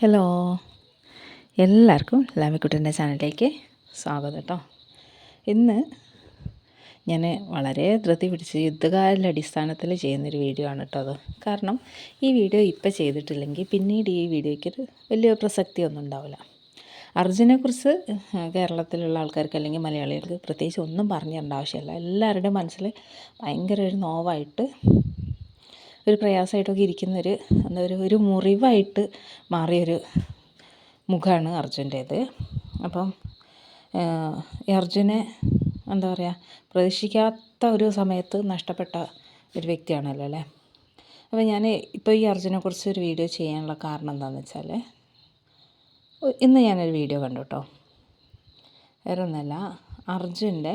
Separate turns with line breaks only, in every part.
Hello എല്ലാവർക്കും ലാമിക്കുട്ടന്റെ ചാനലിലേക്ക് സ്വാഗതം കേട്ടോ. ഇന്ന് ഞാൻ വളരെ ധൃതി പിടിച്ച് യുദ്ധകാലിന്റെ അടിസ്ഥാനത്തിൽ ചെയ്യുന്നൊരു വീഡിയോ ആണ് കേട്ടോ അത്. കാരണം ഈ വീഡിയോ ഇപ്പോൾ ചെയ്തിട്ടില്ലെങ്കിൽ പിന്നീട് ഈ വീഡിയോയ്ക്ക് വലിയ പ്രസക്തിയൊന്നും ഉണ്ടാവില്ല. അർജുനെക്കുറിച്ച് കേരളത്തിലുള്ള ആൾക്കാർക്ക് അല്ലെങ്കിൽ മലയാളികൾക്ക് പ്രത്യേകിച്ച് ഒന്നും പറഞ്ഞു തരേണ്ട ആവശ്യമില്ല. എല്ലാവരുടെയും മനസ്സിൽ ഭയങ്കര ഒരു നോവായിട്ട് ഒരു പ്രയാസമായിട്ടൊക്കെ ഇരിക്കുന്നൊരു എന്താ ഒരു ഒരു മുറിവായിട്ട് മാറിയൊരു മുഖമാണ് അർജുന്റേത്. അപ്പം അർജുനെ എന്താ പറയുക പ്രതീക്ഷിക്കാത്ത ഒരു സമയത്ത് നഷ്ടപ്പെട്ട ഒരു വ്യക്തിയാണല്ലോ അല്ലേ? അപ്പോൾ ഞാൻ ഇപ്പോൾ ഈ അർജുനെക്കുറിച്ച് ഒരു വീഡിയോ ചെയ്യാനുള്ള കാരണം എന്താണെന്ന് വെച്ചാൽ ഇന്ന് ഞാനൊരു വീഡിയോ കണ്ടു കേട്ടോ. വേറെ ഒന്നല്ല അർജുന്റെ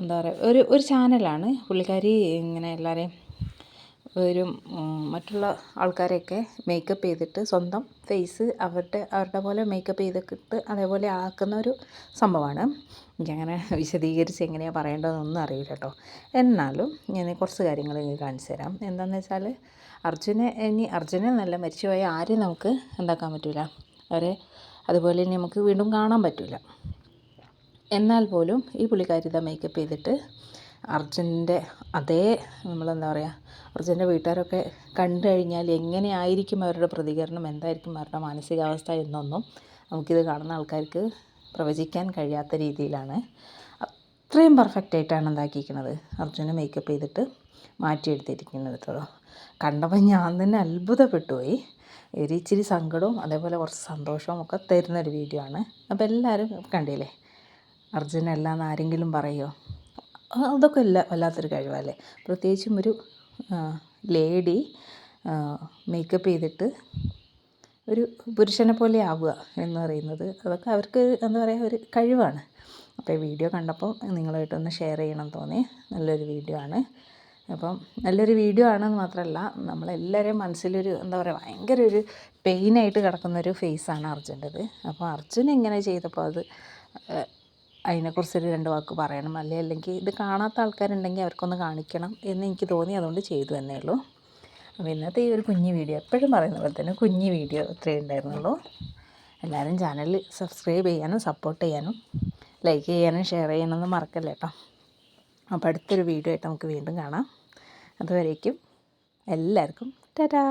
എന്താ പറയുക ഒരു ഒരു ചാനലാണ് പുള്ളിക്കാരി ഇങ്ങനെ എല്ലാവരെയും ഒരു മറ്റുള്ള ആൾക്കാരെയൊക്കെ മേക്കപ്പ് ചെയ്തിട്ട് സ്വന്തം ഫേസ് അവരുടെ അവരുടെ പോലെ മേക്കപ്പ് ചെയ്തിട്ട് അതേപോലെ ആക്കുന്ന ഒരു സംഭവമാണ്. എനിക്കങ്ങനെ വിശദീകരിച്ച് എങ്ങനെയാണ് പറയേണ്ടതെന്നൊന്നും അറിയില്ല കേട്ടോ. എന്നാലും ഞാൻ കുറച്ച് കാര്യങ്ങൾ എനിക്ക് കാണിച്ചു തരാം. എന്താണെന്ന് വെച്ചാൽ അർജുനെ ഇനി അർജുനെ നല്ല മരിച്ചുപോയ ആരും നമുക്ക് എന്താക്കാൻ പറ്റില്ല അവരെ അതുപോലെ ഇനി നമുക്ക് വീണ്ടും കാണാൻ പറ്റില്ല എന്നാൽ പോലും ഈ പുള്ളിക്കാരി മേക്കപ്പ് ചെയ്തിട്ട് അർജുന്റെ അതേ നമ്മളെന്താ പറയുക അർജുന്റെ വീട്ടുകാരൊക്കെ കണ്ടു കഴിഞ്ഞാൽ എങ്ങനെയായിരിക്കും അവരുടെ പ്രതികരണം എന്തായിരിക്കും അവരുടെ മാനസികാവസ്ഥ എന്നൊന്നും നമുക്കിത് കാണുന്ന ആൾക്കാർക്ക് പ്രവചിക്കാൻ കഴിയാത്ത രീതിയിലാണ്. അത്രയും പെർഫെക്റ്റ് ആയിട്ടാണ് എന്താക്കിയിരിക്കുന്നത്. അർജുന മേക്കപ്പ് ചെയ്തിട്ട് മാറ്റിയെടുത്തിരിക്കുന്നത് കേട്ടോ കണ്ടപ്പോൾ ഞാൻ തന്നെ അത്ഭുതപ്പെട്ടുപോയി. ഒരു ഇച്ചിരി സങ്കടവും അതേപോലെ കുറച്ച് സന്തോഷവും ഒക്കെ തരുന്നൊരു വീഡിയോ ആണ്. അപ്പോൾ എല്ലാവരും കണ്ടില്ലേ? അർജുനല്ല എന്ന് ആരെങ്കിലും പറയുമോ അതൊക്കെ അല്ല വല്ലാത്തൊരു കഴിവല്ലേ? പ്രത്യേകിച്ചും ഒരു ലേഡി മേക്കപ്പ് ചെയ്തിട്ട് ഒരു പുരുഷനെ പോലെ ആവുക എന്ന് പറയുന്നത് അതൊക്കെ അവർക്ക് എന്താ പറയുക ഒരു കഴിവാണ്. അപ്പോൾ ഈ വീഡിയോ കണ്ടപ്പോൾ നിങ്ങളായിട്ടൊന്ന് ഷെയർ ചെയ്യണം തോന്നി. നല്ലൊരു വീഡിയോ ആണ്. അപ്പം നല്ലൊരു വീഡിയോ ആണെന്ന് മാത്രമല്ല നമ്മളെല്ലാവരെയും മനസ്സിലൊരു എന്താ പറയുക ഭയങ്കര ഒരു പെയിനായിട്ട് കിടക്കുന്നൊരു ഫേസാണ് അർജുന്റെത്. അപ്പോൾ അർജുൻ എങ്ങനെ ചെയ്തപ്പോൾ അത് അതിനെക്കുറിച്ചൊരു രണ്ട് വാക്ക് പറയണം. അല്ലേ? അല്ലെങ്കിൽ ഇത് കാണാത്ത ആൾക്കാരുണ്ടെങ്കിൽ അവർക്കൊന്ന് കാണിക്കണം എന്ന് എനിക്ക് തോന്നി. അതുകൊണ്ട് ചെയ്തു എന്നേ ഉള്ളൂ. അപ്പോൾ ഇന്നത്തെ ഈ ഒരു കുഞ്ഞു വീഡിയോ എപ്പോഴും പറയുന്ന പോലെ തന്നെ കുഞ്ഞു വീഡിയോ ഇത്രയേ ഉണ്ടായിരുന്നുള്ളൂ. എല്ലാവരും ചാനൽ സബ്സ്ക്രൈബ് ചെയ്യാനും സപ്പോർട്ട് ചെയ്യാനും ലൈക്ക് ചെയ്യാനും ഷെയർ ചെയ്യാനൊന്നും മറക്കല്ല കേട്ടോ? അപ്പോൾ അടുത്തൊരു വീഡിയോ ആയിട്ട് നമുക്ക് വീണ്ടും കാണാം. അതുവരേക്കും എല്ലാവർക്കും ടാറ്റാ!